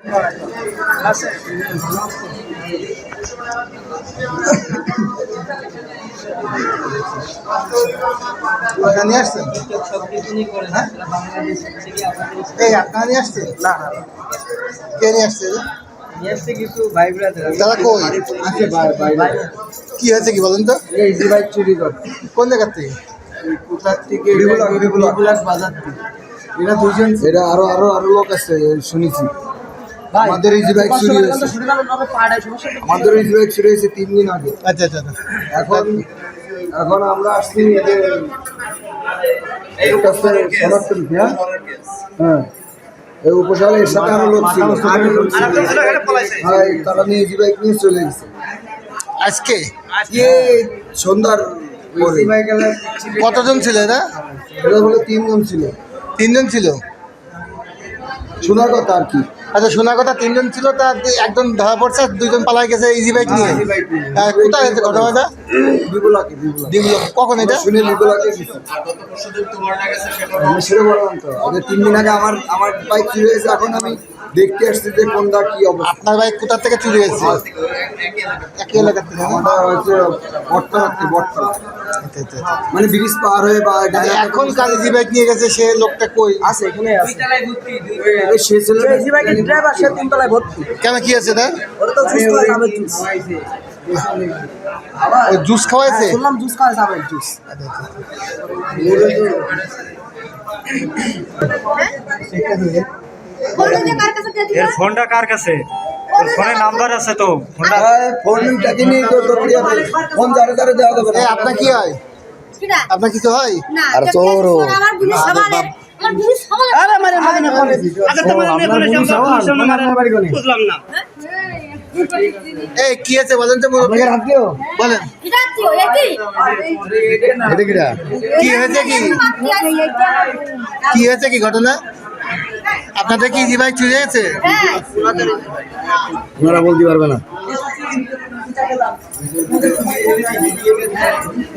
আপনারা নিয়ে আসছেন? হ্যাঁ? এই আপনারা নিয়ে আসছেন? না। না না। কে নিয়ে আসছে কিছু ভাই ব্রাদার। দাদা কই? আছে কি হয়েছে কি বলেন তো? এই চুরি করে। কোন জায়গার থেকে? কোথার থেকে? বাজার থেকে। এরা দুজন। এটা আরও আরও আরও লোক আছে শুনেছি। আমাদের এই যে বাইক চুরি হয়েছে। আমাদের এই যে বাইক চুরি হয়েছে তিন দিন আগে। আচ্ছা আচ্ছা আচ্ছা। এখন এখন আমরা আসছি সনাতন হ্যাঁ? হ্যাঁ। এই উপসাগরের সাথে আরও লোক ছিল। হ্যাঁ তারা নিয়ে যে বাইক নিয়ে চলে গেছে। আজকে? সন্ধ্যার কতজন ছিল এরা? এটা হলো তিনজন ছিল। তিনজন ছিল? শোনার কথা আর কি। আচ্ছা শোনা কথা তিনজন ছিল তা একজন ধরা পড়ছে আর দুইজন পালাই গেছে ইজি বাইক নিয়ে। হ্যাঁ, কোথায় হয়েছে ঘটনাটা দিগুলো কখন এটা? শুনে গেছি তিন দিন আগে আমার আমার বাইক চুরি হয়েছে এখন আমি দেখতে আসছি যে কোনটা কি অবস্থা। আপনার বাইক কোথা থেকে চুরি হয়েছে? একই এলাকার থেকে না? আমাদের হচ্ছে বটতলা বটতলা। মানে ব্রিজ পার হয়ে বা এখন কাল ইজি বাইক নিয়ে গেছে সে লোকটা কই? আছে এখানে আছে। সে ছেলে ড্রাইভার সে তিনতলায় ভর্তি। কেন কি আছে তার ওরা তো জুস খাওয়া যাবে জুস। জুস খাওয়াইছে? শুনলাম জুস খাওয়া যাবে জুস। এর ফোনটা কার কাছে? ফোনে নাম্বার আছে তো। ফোন টাকি নিয়ে তো তোর দিয়ে ফোন যারে যারে দেওয়া যাবে আপনার কি হয়? আপনার কিছু হয়? আর তোরও। আমার পুলিশ সমানের আমার পুলিশ সমানের আরে তোমার এমনি বলে যে আমরা বুঝলাম না। এই কি আছে বলেন তো মুরব্বী? হাত দিও। বলেন। কি হয়েছে কি? কি হয়েছে কি ঘটনা? আপনাদের কি বাইক চুরি হয়েছে? ওনারা বলতে পারবে না।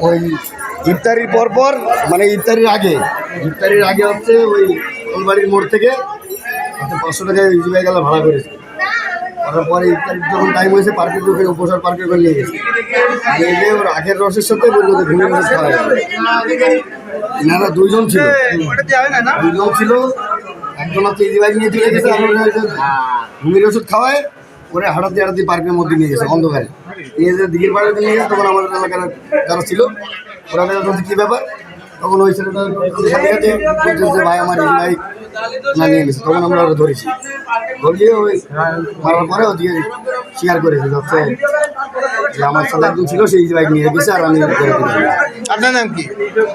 ওই ইফতারির পর পর মানে ইফতারির আগে ইফতারির আগে হচ্ছে ওই ফুলবাড়ির মোড় থেকে পাঁচশো টাকা ইজি বাইক গেলে ভাড়া করেছে। করার পরে ইফতারির যখন টাইম হয়েছে পার্কের ঢুকে উপসার পার্কে করে নিয়ে গেছে। নিয়ে গিয়ে ওর আগের রসের সাথে বলল যে ঘুমিয়ে রস খাওয়া যাবে। এনারা দুইজন ছিল। দুইজন ছিল। একজন হচ্ছে ইজি নিয়ে চলে গেছে, আর ওরা ওষুধ খাওয়ায়, পরে হাঁটাতে হাঁটাতে পার্কের মধ্যে নিয়ে গেছে, অন্ধকারে। নিয়ে যে দিঘির পাড়ে নিয়ে গেছে, তখন আমাদের এলাকার যারা ছিল। ওরা বলছে কী ব্যাপার? তখন ওই ছেলেটা ভাই, আমার ইজি বাইক না নিয়ে গেছে। তখন আমরা ওরা ধরেছি। ধরিয়ে ওই মারার পরে ওদিকে স্বীকার করেছে হচ্ছে যে আমার সাথে একজন ছিল সেই বাইক নিয়ে গেছে আর আমি ধরে আপনার নাম কি?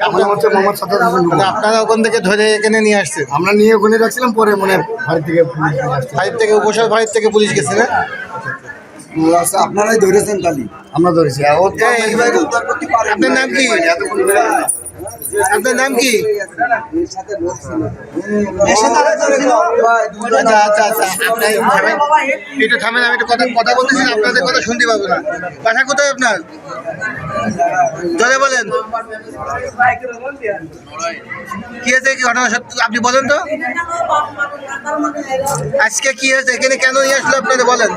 আমার নাম হচ্ছে মোহাম্মদ সাদ্দাত হোসেন মানে আপনারা ওখান থেকে ধরে এখানে নিয়ে আসছেন? আমরা নিয়ে ওখানে রাখছিলাম পরে মনে হয় বাড়ি থেকে। ফাইভ থেকে উপসার ফাইভ থেকে পুলিশ গেছে না? আচ্ছা, আপনারাই ধরেছেন কালি আমরা ধরেছি। পারে আপনার নাম কি? আপনার নাম কি? আচ্ছা আচ্ছা আচ্ছা আপনি একটু থামেন আমি একটু কথা কথা বলতেছি আপনাদের কথা শুনতে পাবো না। বাসা কোথায় আপনার? জলে বলেন। কি হয়েছে? কি ঘটনা সত্যি? আপনি বলেন তো। আজকে কি হয়েছে? এখানে কেন নিয়ে আসলো আপনাদের বলেন।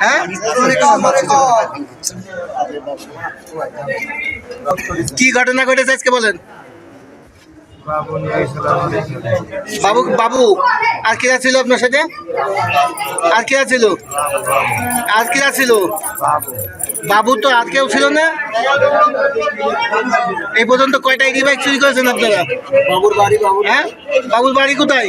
হ্যাঁ? কি ঘটনা ঘটেছে আজকে বলেন? বাবু বাবু আর কিরা ছিল আপনার সাথে? আর কিরা ছিল আর কিরা ছিল বাবু তো আর কেউ ছিল না? এই পর্যন্ত কয়টা ইডি বাইক চুরি করেছেন আপনারা? বাবুর বাড়ি হ্যাঁ? বাবুর বাড়ি কোথায়?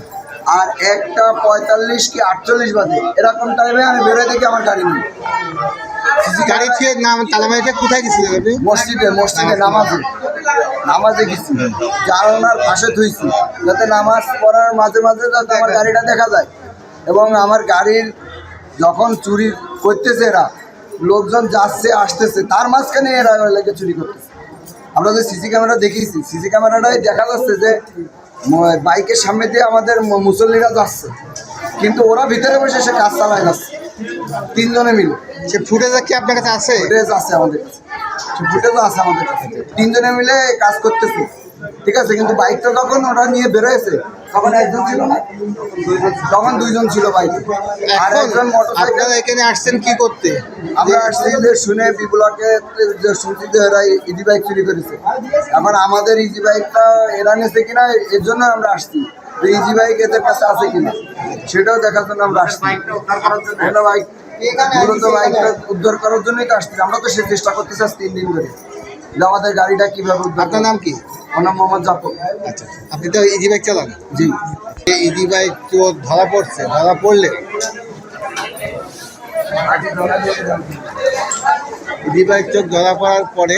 আর একটা পঁয়তাল্লিশ কি আটচল্লিশ বাজে। এরকম টাইমে আমি বেরোয় দেখি আমার গাড়ি নেই। গাড়ি থেকে নাম কোথায় গেছিলেন আপনি মসজিদে মসজিদে নামাজে। নামাজে গেছি। জানলার পাশে থুইছি যাতে নামাজ পড়ার মাঝে মাঝে যাতে আমার গাড়িটা দেখা যায়। এবং আমার গাড়ির যখন চুরি করতেছে এরা লোকজন যাচ্ছে আসতেছে তার মাঝখানে এরা লেগে চুরি করতেছে। আমরা যে সিসি ক্যামেরা দেখিয়েছি সিসি ক্যামেরাটাই দেখা যাচ্ছে যে বাইকের সামনে দিয়ে আমাদের মুসল্লিরা যাচ্ছে। কিন্তু ওরা ভিতরে বসে সে কাজ চালায় যাচ্ছে। তিনজনে মিলে। সে ফুটেজ কি আপনার কাছে আছে? ফুটেজ আছে আমাদের কাছে। ফুটেজ আছে আমাদের কাছে। তিনজনে মিলে কাজ করতেছে। ঠিক আছে কিন্তু বাইকটা যখন ওরা নিয়ে বেরোয়েছে তখন একজন ছিল না। তখন দুইজন ছিল বাইক আর একজন মোটরসাইকেল এখানে আসছেন কি করতে? আমরা আসছি যে শুনে বিপুলাকে যে শুনছি যে এরা ইজি বাইক চুরি করেছে। এখন আমাদের ইজি বাইকটা এরা নিয়েছে কিনা এর জন্য আমরা আসছি। যে ইজি বাইক এদের কাছে আছে কিনা সেটাও দেখার জন্য আমরা আসছি। বাইক মূলত বাইকটা উদ্ধার করার জন্যই তো আসছি। আমরা তো সে চেষ্টা করতেছি আজ তিন দিন ধরে। যে আমাদের গাড়িটা কীভাবে উদ্ধার আপনার নাম কি? নাম মোহাম্মদ জাফর। আচ্ছা, আচ্ছা। আপনি তো ইজি বাইক চালান? জি। ইজি বাইক তো ধরা পড়ছে ধরা পড়লে? ইজি বাইক চোখ ধরা পড়ার পরে